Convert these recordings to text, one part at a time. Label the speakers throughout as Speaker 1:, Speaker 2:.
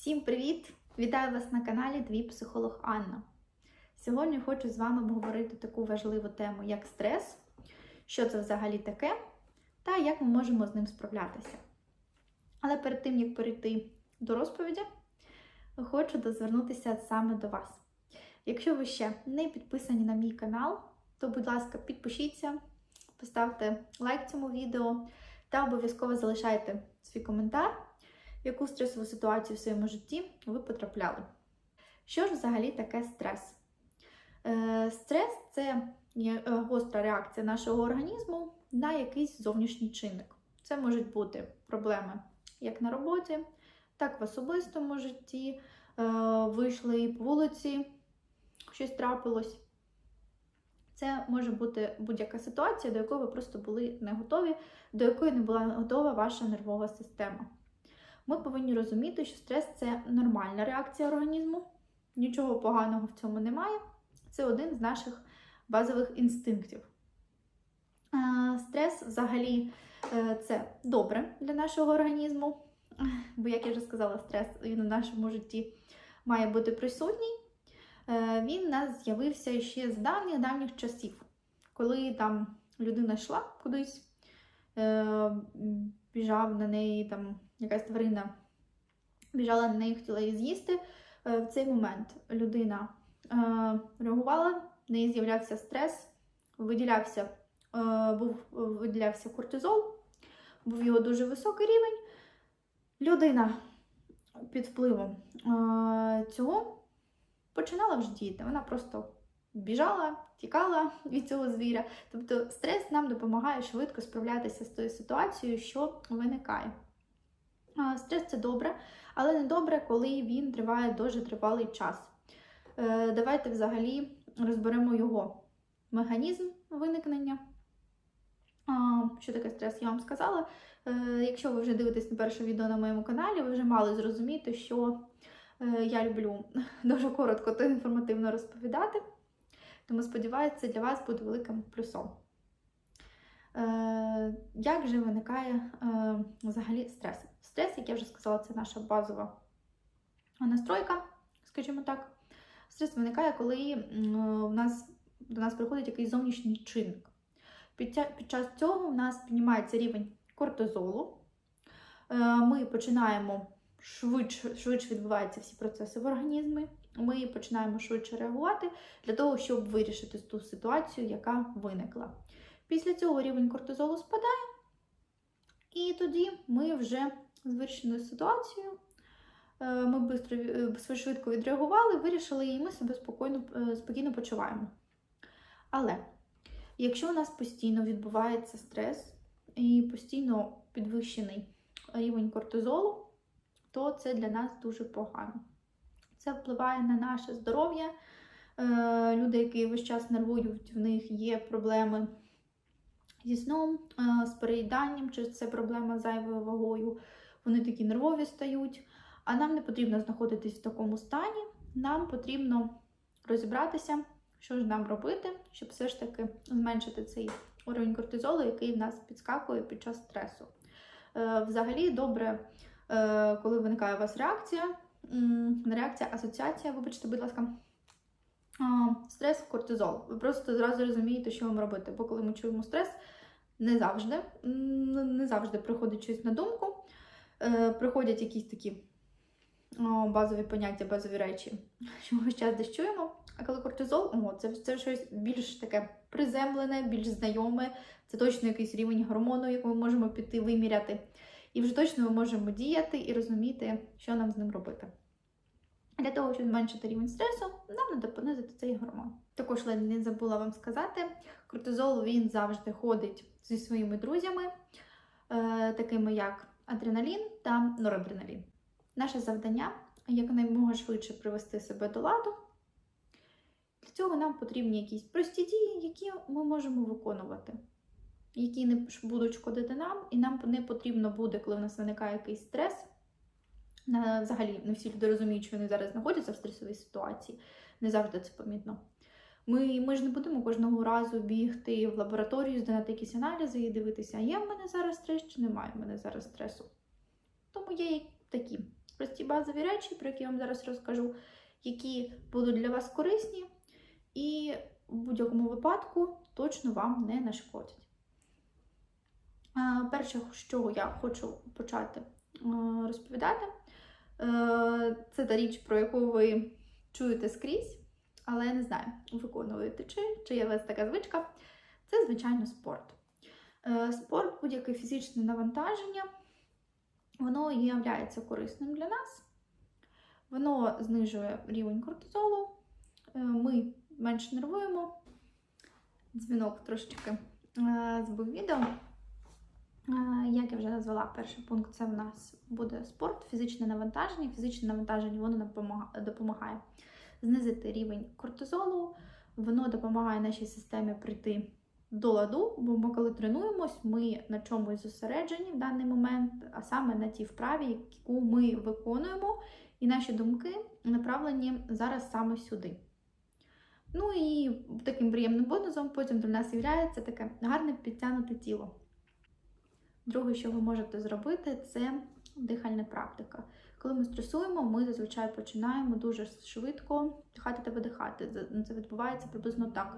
Speaker 1: Всім привіт! Вітаю вас на каналі Твій психолог Анна. Сьогодні хочу з вами обговорити таку важливу тему, як стрес, що це взагалі таке, та як ми можемо з ним справлятися. Але перед тим, як перейти до розповіді, хочу звернутися саме до вас. Якщо ви ще не підписані на мій канал, то, будь ласка, підпишіться, поставте лайк цьому відео та обов'язково залишайте свій коментар в яку стресову ситуацію в своєму житті ви потрапляли. Що ж взагалі таке стрес? Е, Стрес це е, гостра реакція нашого організму на якийсь зовнішній чинник. Це можуть бути проблеми як на роботі, так в особистому житті. Е, Вийшли по вулиці, щось трапилось. Це може бути будь-яка ситуація, до якої ви просто були не готові, до якої не була готова ваша нервова система. Ми повинні розуміти, що стрес це нормальна реакція організму, нічого поганого в цьому немає. Це один з наших базових інстинктів. Е, Стрес взагалі е, це добре для нашого організму, бо, як я вже сказала, стрес він у нашому житті має бути присутній. Е, Він у нас з'явився ще з давніх-давніх часів, коли там людина йшла кудись, біжав на неї там якась тварина біжала на неї, хотіла її з'їсти. Е, В цей момент людина е, реагувала, в неї з'являвся стрес, виділявся, е, був виділявся кортизол, був його дуже високий рівень. Людина під впливом цього починала вже діяти. Вона просто біжала, тікала від цього звіря. Тобто стрес нам допомагає швидко справлятися з тою ситуацією, що виникає. Стрес це добре, але не добре, коли він триває дуже тривалий час. Е, Давайте взагалі розберемо його механізм виникнення. Що таке стрес, я вам сказала. Е, Якщо ви вже дивитесь на перше відео на моєму каналі, ви вже мали зрозуміти, що е, я люблю дуже коротко та інформативно розповідати. Тому сподіваюся, це для вас буде великим плюсом. Е, Як же виникає е, взагалі стрес? Стрес, як я вже сказала, це наша базова настройка, скажімо так. Стрес виникає, коли в нас, до нас приходить якийсь зовнішній чинник. Під, під час цього в нас піднімається рівень кортизолу. Е, Ми починаємо швидше, швидше відбуваються всі процеси в організмі. Ми починаємо швидше реагувати для того, щоб вирішити ту ситуацію, яка виникла. Після цього рівень кортизолу спадає, і тоді ми вже з вирішеною ситуацією, е, ми е, швидко відреагували, вирішили, і ми себе спокійно, е, спокійно почуваємо. Але якщо у нас постійно відбувається стрес і постійно підвищений рівень кортизолу, то це для нас дуже погано. Це впливає на наше здоров'я. Е, Люди, які весь час нервують, в них є проблеми зі сном, е, з переїданням, чи це проблема з зайвою вагою. Вони такі нервові стають. А нам не потрібно знаходитись в такому стані. Нам потрібно розібратися, що ж нам робити, щоб все ж таки зменшити цей уровень кортизолу, який в нас підскакує під час стресу. Е, Взагалі, добре, коли виникає у вас реакція, реакція, асоціація, вибачте, будь ласка. Стрес, кортизол. Ви просто зразу розумієте, що вам робити. Бо коли ми чуємо стрес, не завжди, не завжди приходить щось на думку. Е, Приходять якісь такі базові поняття, базові речі, що ми час десь чуємо. А коли кортизол, о, це, це щось більш таке приземлене, більш знайоме. Це точно якийсь рівень гормону, який ми можемо піти виміряти. І вже точно ми можемо діяти і розуміти, що нам з ним робити. Для того, щоб зменшити рівень стресу, нам треба понизити цей гормон. Також ледь не забула вам сказати, кортизол він завжди ходить зі своїми друзями, е, такими як адреналін та норадреналін. Наше завдання якнаймога швидше привести себе до ладу. Для цього нам потрібні якісь прості дії, які ми можемо виконувати, які не будуть шкодити нам, і нам не потрібно буде, коли в нас виникає якийсь стрес. Взагалі, не всі люди розуміють, що вони зараз знаходяться в стресовій ситуації. Не завжди це помітно. Ми, ми ж не будемо кожного разу бігти в лабораторію, здавати якісь аналізи і дивитися, є в мене зараз стрес чи немає в мене зараз стресу. Тому є такі прості базові речі, про які я вам зараз розкажу, які будуть для вас корисні і в будь-якому випадку точно вам не нашкодять. Е, Перше, чого я хочу почати е, розповідати, е, це та річ, про яку ви чуєте скрізь, але я не знаю, виконуєте чи, чи є у вас така звичка. Це, звичайно, спорт. Спорт, будь-яке фізичне навантаження, воно є корисним для нас. Воно знижує рівень кортизолу, ми менше нервуємо. Дзвінок трошечки збив відео. Е, Як я вже назвала, перший пункт це в нас буде спорт, фізичне навантаження. Фізичне навантаження воно допомагає знизити рівень кортизолу, воно допомагає нашій системі прийти до ладу, бо ми, коли тренуємось, ми на чомусь зосереджені в даний момент, а саме на тій вправі, яку ми виконуємо, і наші думки направлені зараз саме сюди. Ну і таким приємним бонусом потім для нас є таке гарне підтягнуте тіло. Друге, що ви можете зробити, це дихальна практика. Коли ми стресуємо, ми зазвичай починаємо дуже швидко вдихати та видихати. Це- Це відбувається приблизно так.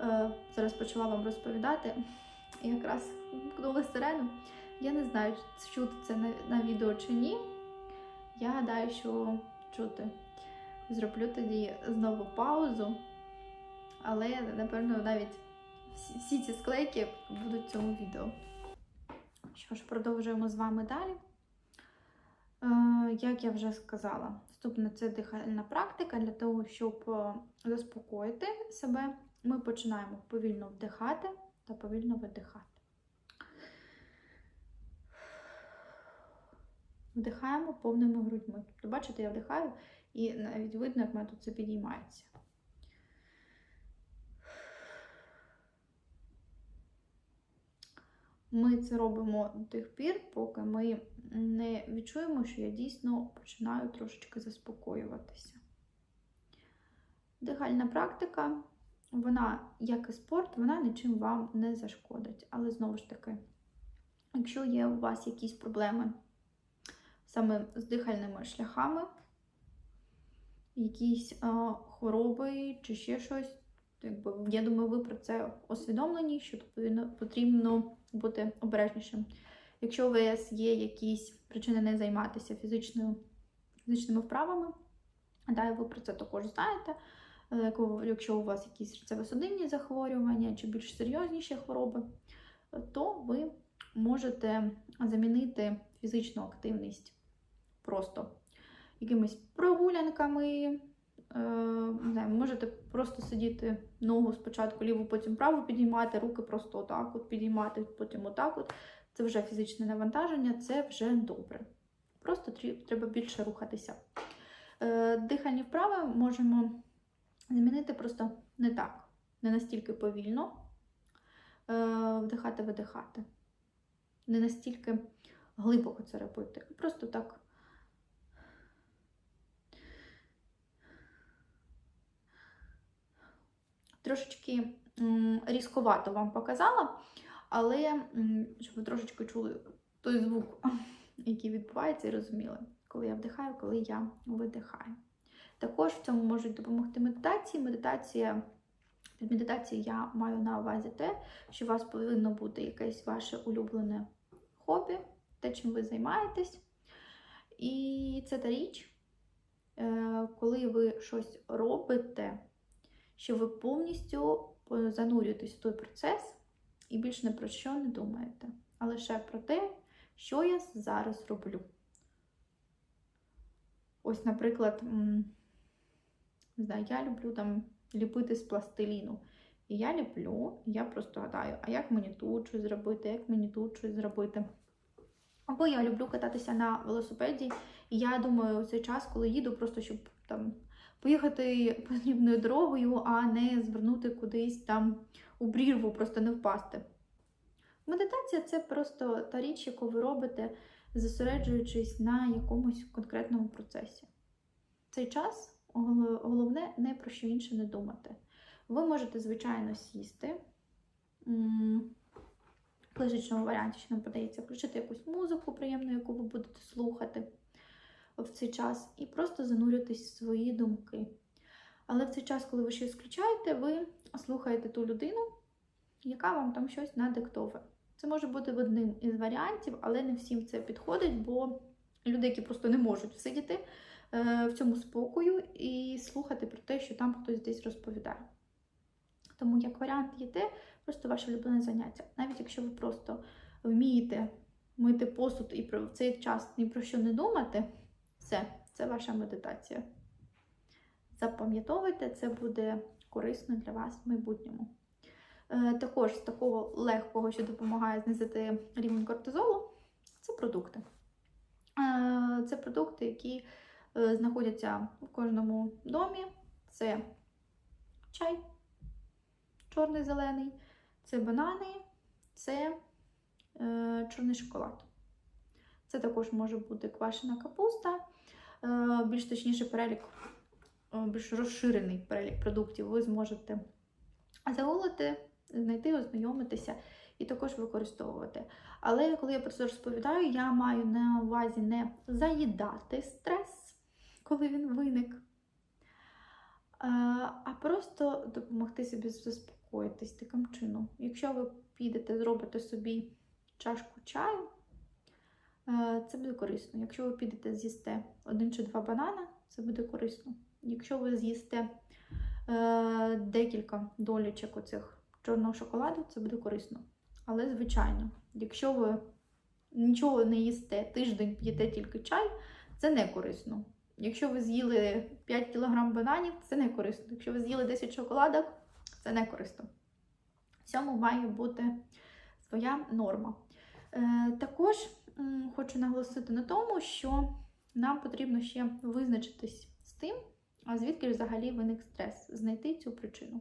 Speaker 1: Е, Зараз почала вам розповідати. І якраз вмкнули сирену. Я не знаю, чути це на відео чи ні. Я гадаю, що чути. Зроблю тоді знову паузу. Але, напевно, навіть всі, ці склейки будуть в цьому відео. Що ж, продовжуємо з вами далі. Е, як я вже сказала, наступне це дихальна практика для того, щоб е, заспокоїти себе. Ми починаємо повільно вдихати та повільно видихати. Вдихаємо повними грудьми. Тобто, бачите, я вдихаю, і навіть видно, як в мене тут це підіймається. Ми це робимо до тих пір, поки ми не відчуємо, що я дійсно починаю трошечки заспокоюватися. Дихальна практика, вона, як і спорт, вона нічим вам не зашкодить. Але знову ж таки, якщо є у вас якісь проблеми саме з дихальними шляхами, якісь а, хвороби чи ще щось, якби, я думаю, ви про це освідомлені, що потрібно, бути обережнішим. Якщо у вас є якісь причини не займатися фізичною, фізичними вправами, гадаю, ви про це також знаєте. Е, Якщо у вас якісь серцево-судинні захворювання чи більш серйозніші хвороби, то ви можете замінити фізичну активність просто якимись прогулянками. Е, не знаю, можете просто сидіти ногу спочатку ліву, потім праву підіймати, руки просто отак от підіймати, потім отак от. Це вже фізичне навантаження, це вже добре. Просто треба більше рухатися. Е, Дихальні вправи можемо замінити просто не так, не настільки повільно е, вдихати, видихати. Не настільки глибоко це робити. Просто так. Трошечки різковато вам показала, але щоб ви трошечки чули той звук, який відбувається, і розуміли, коли я вдихаю, коли я видихаю. Також в цьому можуть допомогти медитації. Медитація, під медитацією я маю на увазі те, що у вас повинно бути якесь ваше улюблене хобі, те, чим ви займаєтесь. І це та річ, е, коли ви щось робите, що ви повністю занурюєтесь в той процес і більш не про що не думаєте, а лише про те, що я зараз роблю. Ось, наприклад, не знаю, я люблю там ліпити з пластиліну. І я ліплю, і я просто гадаю, а як мені тут щось зробити, як мені тут щось зробити. Або я люблю кататися на велосипеді, і я думаю, цей час, коли їду, просто щоб там поїхати потрібною дорогою, а не звернути кудись там у брірву, просто не впасти. Медитація це просто та річ, яку ви робите, зосереджуючись на якомусь конкретному процесі. В цей час головне не про що інше не думати. Ви можете, звичайно, сісти, м, класичному варіанті, що нам подається, включити якусь музику приємну, яку ви будете слухати в цей час, і просто занурюватись в свої думки. Але в цей час, коли ви щось включаєте, ви слухаєте ту людину, яка вам там щось надиктовує. Це може бути одним із варіантів, але не всім це підходить, бо люди, які просто не можуть всидіти е, в цьому спокою і слухати про те, що там хтось десь розповідає. Тому як варіант є те, просто ваше улюблене заняття. Навіть якщо ви просто вмієте мити посуд і в цей час ні про що не думати, все, це ваша медитація. Запам'ятовуйте, це буде корисно для вас в майбутньому. Е, Також з такого легкого, що допомагає знизити рівень кортизолу, це продукти. Е, Це продукти, які е, знаходяться в кожному домі. Це чай, чорний зелений, це банани, це чорний шоколад. Це також може бути квашена капуста, більш точніше перелік, е, більш розширений перелік продуктів ви зможете загуглити, знайти, ознайомитися і також використовувати. Але коли я про це розповідаю, я маю на увазі не заїдати стрес, коли він виник, е, а просто допомогти собі заспокоїтись таким чином. Якщо ви підете, зробите собі чашку чаю, е, це буде корисно. Якщо ви підете з'їсте один чи два банана, це буде корисно. Якщо ви з'їсте е, декілька долічок оцих чорного шоколаду, це буде корисно. Але, звичайно, якщо ви нічого не їсте, тиждень п'єте тільки чай, це не корисно. Якщо ви з'їли 5 кг бананів, це не корисно. Якщо ви з'їли 10 шоколадок, це не корисно. Всьому має бути своя норма. Е, також хочу наголосити на тому, що нам потрібно ще визначитись з тим, а звідки взагалі виник стрес, знайти цю причину.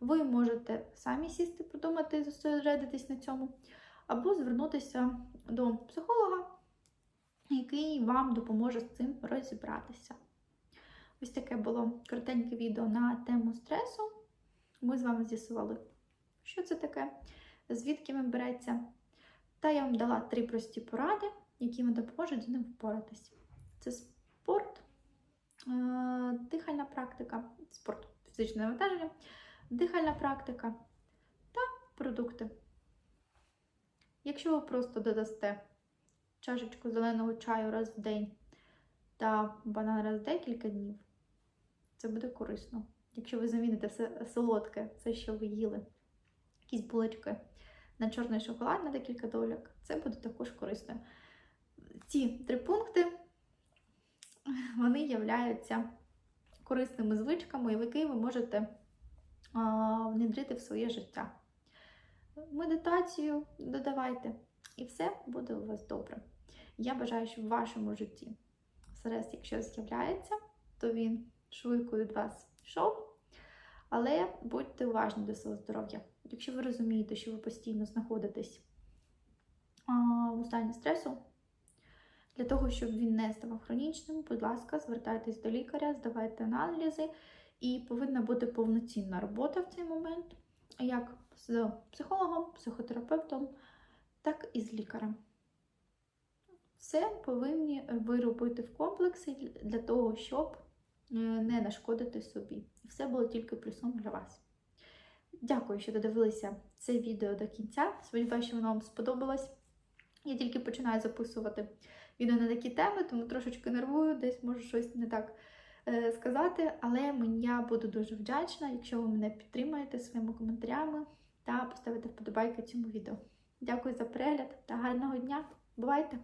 Speaker 1: Ви можете самі сісти, подумати, зосередитись на цьому, або звернутися до психолога, який вам допоможе з цим розібратися. Ось таке було коротеньке відео на тему стресу. Ми з вами з'ясували, що це таке, звідки він береться. Та я вам дала три прості поради, які вам допоможуть з ним впоратись. Це спорт, е, дихальна практика, спорт, фізичне навантаження, дихальна практика та продукти. Якщо ви просто додасте чашечку зеленого чаю раз в день та банан раз в декілька днів, це буде корисно. Якщо ви заміните все солодке, все, що ви їли, якісь булочки на чорний шоколад на декілька доляк, це буде також корисно. Ці три пункти вони являються корисними звичками, які ви можете внедрити в своє життя. Медитацію додавайте, і все буде у вас добре. Я бажаю, щоб в вашому житті стрес, якщо з'являється, то він швидко від вас йшов. Але будьте уважні до свого здоров'я. Якщо ви розумієте, що ви постійно знаходитесь в стані стресу, для того, щоб він не ставав хронічним, будь ласка, звертайтесь до лікаря, здавайте аналізи, і повинна бути повноцінна робота в цей момент, як з психологом, психотерапевтом, так і з лікарем. Все повинні ви робити в комплексі для того, щоб е, не нашкодити собі. Все було тільки плюсом для вас. Дякую, що додивилися це відео до кінця. Сподіваюся, що воно вам сподобалось. Я тільки починаю записувати відео на такі теми, тому трошечки нервую, десь можу щось не так е, сказати. Але я буду дуже вдячна, якщо ви мене підтримаєте своїми коментарями та поставите вподобайки цьому відео. Дякую за перегляд та гарного дня! Бувайте!